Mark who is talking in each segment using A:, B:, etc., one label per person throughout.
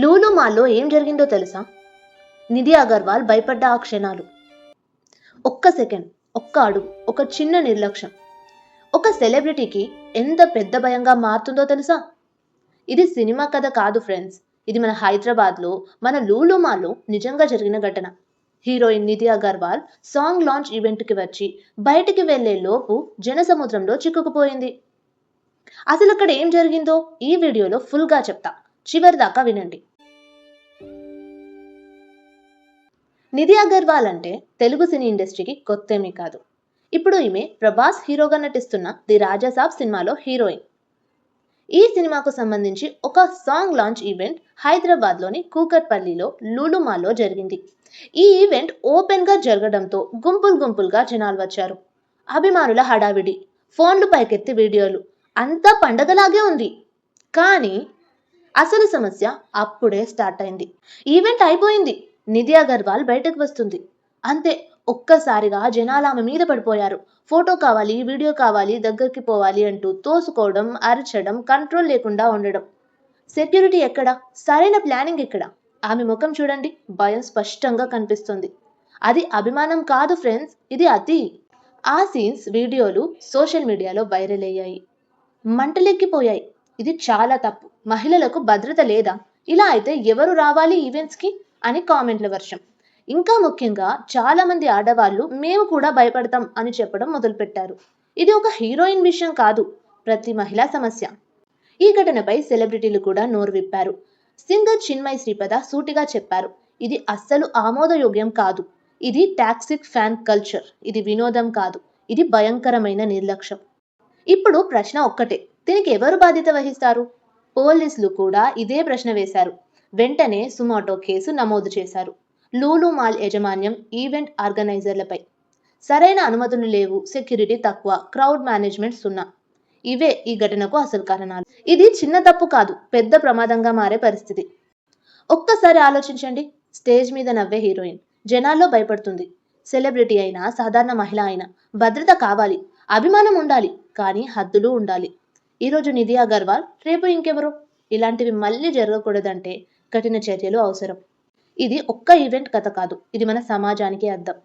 A: లూలు మాల్లో ఏం జరిగిందో తెలుసా? నిధి అగర్వాల్ భయపడ్డ ఆ క్షణాలు. ఒక్క సెకండ్ ఒక్క అడుగు ఒక చిన్న నిర్లక్ష్యం. ఒక సెలబ్రిటీకి ఎంత పెద్ద భయంగా మారుతుందో తెలుసా? ఇది సినిమా కథ కాదు ఫ్రెండ్స్. ఇది మన హైదరాబాద్లో మన లూలు మాల్లో నిజంగా జరిగిన ఘటన. Heroine Nidhi Agarwal song launch ఈవెంట్కి వచ్చి బయటికి వెళ్ళే లోపు జనసముద్రంలో చిక్కుకుపోయింది. అసలు అక్కడ ఏం జరిగిందో ఈ వీడియోలో ఫుల్గా చెప్తా. చివరి దాకా వినండి. నిధి అగర్వాల్ అంటే తెలుగు సినీ ఇండస్ట్రీకి కొత్తేమీ కాదు. ఇప్పుడు ఈమె ప్రభాస్ హీరోగా నటిస్తున్న ది రాజాసాబ్ సినిమాలో హీరోయిన్. ఈ సినిమాకు సంబంధించి ఒక సాంగ్ లాంచ్ ఈవెంట్ హైదరాబాద్లోని కూకట్పల్లిలో లూలుమాలో జరిగింది. ఈ ఈవెంట్ ఓపెన్గా జరగడంతో గుంపులు గుంపులుగా జనాలు వచ్చారు. అభిమానుల హడావిడి ఫోన్లు పైకెత్తి వీడియోలు అంతా పండగలాగే ఉంది. కానీ అసలు సమస్య అప్పుడే స్టార్ట్ అయింది. ఈవెంట్ అయిపోయింది. నిధి అగర్వాల్ బయటకు వస్తుంది. అంతే ఒక్కసారిగా జనాలు ఆమె మీద పడిపోయారు. ఫోటో కావాలి వీడియో కావాలి దగ్గరికి పోవాలి అంటూ తోసుకోవడం అరచడం కంట్రోల్ లేకుండా ఉండడం. సెక్యూరిటీ ఎక్కడ? సరైన ప్లానింగ్ ఎక్కడ? ఆమె ముఖం చూడండి. భయం స్పష్టంగా కనిపిస్తుంది. అది అభిమానం కాదు ఫ్రెండ్స్ ఇది అతి. ఆ సీన్స్ వీడియోలు సోషల్ మీడియాలో వైరల్ అయ్యాయి. మంటలెక్కిపోయాయి. ఇది చాలా తప్పు. మహిళలకు భద్రత లేదా? ఇలా అయితే ఎవరు రావాలి ఈవెంట్స్కి? అని కామెంట్ల వర్షం. ఇంకా ముఖ్యంగా చాలా మంది ఆడవాళ్ళు మేము కూడా భయపడతాం అని చెప్పడం మొదలుపెట్టారు. ఇది ఒక హీరోయిన్ విషయం కాదు ప్రతి మహిళా సమస్య. ఈ ఘటనపై సెలబ్రిటీలు కూడా నోరు విప్పారు. సింగర్ చిన్మయ్ శ్రీపద సూటిగా చెప్పారు ఇది అస్సలు ఆమోదయోగ్యం కాదు. ఇది టాక్సిక్ ఫ్యాన్ కల్చర్. ఇది వినోదం కాదు. ఇది భయంకరమైన నిర్లక్ష్యం. ఇప్పుడు ప్రశ్న ఒక్కటే దీనికి ఎవరు బాధ్యత వహిస్తారు? పోలీసులు కూడా ఇదే ప్రశ్న వేశారు. వెంటనే సుమోటో కేసు నమోదు చేశారు. లూలు మాల్ యాజమాన్యం ఈవెంట్ ఆర్గనైజర్లపై. సరైన అనుమతులు లేవు. సెక్యూరిటీ తక్కువ. క్రౌడ్ మేనేజ్మెంట్ సున్నా. ఇవే ఈ ఘటనకు అసలు కారణాలు. ఇది చిన్న తప్పు కాదు. పెద్ద ప్రమాదంగా మారే పరిస్థితి. ఒక్కసారి ఆలోచించండి. స్టేజ్ మీద నవ్వే హీరోయిన్. జనాల్లో భయపడుతుంది. సెలబ్రిటీ అయినా సాధారణ మహిళ అయినా భద్రత కావాలి. అభిమానం ఉండాలి. కానీ హద్దులు ఉండాలి. ఈరోజు నిధి అగర్వాల్ రేపు ఇంకెవరు? ఇలాంటివి మళ్ళీ జరగకూడదంటే కఠిన చర్యలు అవసరం. ఇది ఒక్క ఈవెంట్ కథ కాదు ఇది మన సమాజానికి అర్థం.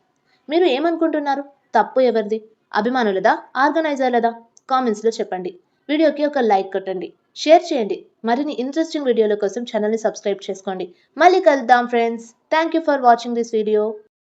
A: మీరు ఏమనుకుంటున్నారు? తప్పు ఎవరిది? అభిమానులదా? ఆర్గనైజర్లదా? కామెంట్స్లో చెప్పండి. వీడియోకి ఒక లైక్ కొట్టండి. షేర్ చేయండి. మరిన్ని ఇంట్రెస్టింగ్ వీడియోల కోసం ఛానల్ని సబ్స్క్రైబ్ చేసుకోండి. మళ్ళీ కలుద్దాం friends. Thank you for watching this video.